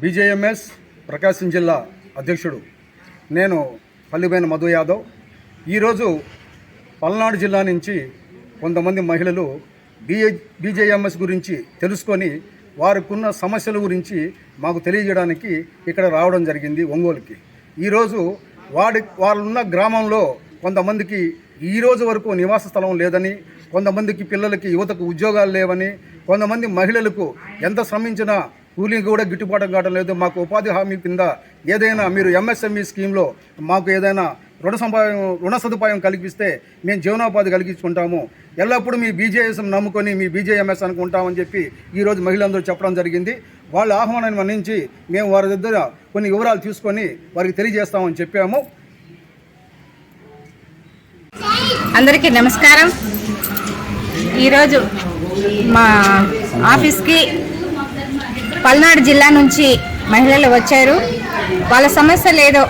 బీజేఎంఎస్ ప్రకాశం జిల్లా అధ్యక్షుడు. నేను పల్లిబైన మధు యాదవ్. ఈరోజు పల్నాడు జిల్లా నుంచి కొంతమంది మహిళలు బీఏ బీజేఎంఎస్ గురించి తెలుసుకొని వారికున్న సమస్యల గురించి మాకు తెలియజేయడానికి ఇక్కడ రావడం జరిగింది ఒంగోలుకి. ఈరోజు వాడి వాళ్ళున్న గ్రామంలో కొంతమందికి ఈ రోజు వరకు నివాస స్థలం లేదని కొంతమందికి పిల్లలకి యువతకు ఉద్యోగాలు లేవని కొంతమంది మహిళలకు ఎంత శ్రమించినా కూలీ కూడా గిట్టుబాటు కావడం లేదు. మాకు ఉపాధి హామీ కింద ఏదైనా మీరు ఎంఎస్ఎంఈ స్కీమ్లో మాకు ఏదైనా రుణ సంపాదం రుణ సదుపాయం కల్పిస్తే మేము జీవనోపాధి కలిగించుకుంటాము. ఎల్లప్పుడూ మీ బీజేఎస్ఎం నమ్ముకొని మీ బీజేఎంఎస్ అనుకుంటామని చెప్పి ఈరోజు మహిళలందరూ చెప్పడం జరిగింది. వాళ్ళ ఆహ్వానాన్ని మన్నించి మేము వారి దగ్గర కొన్ని వివరాలు తీసుకొని వారికి తెలియజేస్తామని చెప్పాము. అందరికీ నమస్కారం. ఈరోజు మా ఆఫీస్కి పల్నాడు జిల్లా నుంచి మహిళలు వచ్చారు. వాళ్ళ సమస్యలు ఏదో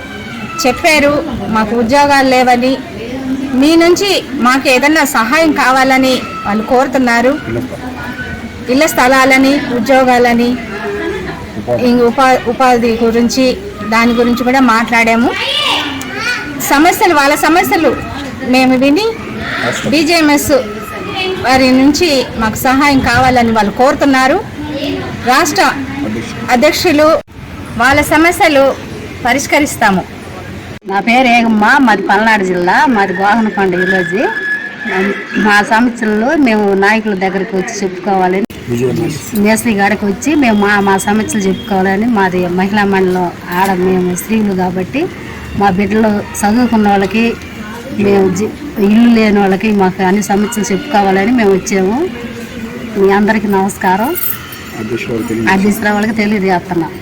చెప్పారు. మాకు ఉద్యోగాలు లేవని. మీ నుంచి మాకు ఏదన్నా సహాయం కావాలని వాళ్ళు కోరుతున్నారు. ఇళ్ళ స్థలాలని ఉద్యోగాలని ఉపా ఉపాధి గురించి దాని గురించి కూడా మాట్లాడాము. సమస్యలు వాళ్ళ సమస్యలు మేము విని బీజేఎంఎస్ వారి నుంచి మాకు సహాయం కావాలని వాళ్ళు కోరుతున్నారు. రాష్ట్ర అధ్యక్షులు వాళ్ళ సమస్యలు పరిష్కరిస్తాము. నా పేరు ఏగమ్మ మాది పల్నాడు జిల్లా మాది గోహనకొండ విలేజ్. మా సమస్యలు మేము నాయకుల దగ్గరికి వచ్చి చెప్పుకోవాలని మేస్త్రి గారికి వచ్చి మేము మా మా సమస్యలు చెప్పుకోవాలని మాది మహిళా మండలం ఆడ మేము స్త్రీలు కాబట్టి మా బిడ్డలు చదువుకున్న వాళ్ళకి మేము జి- ఇల్లు లేని వాళ్ళకి మాకు అన్ని సమస్యలు చెప్పుకోవాలని మేము వచ్చాము. మీ అందరికీ నమస్కారం. అధ్యక్షుల వాళ్ళకి తెలియజేస్తున్నాం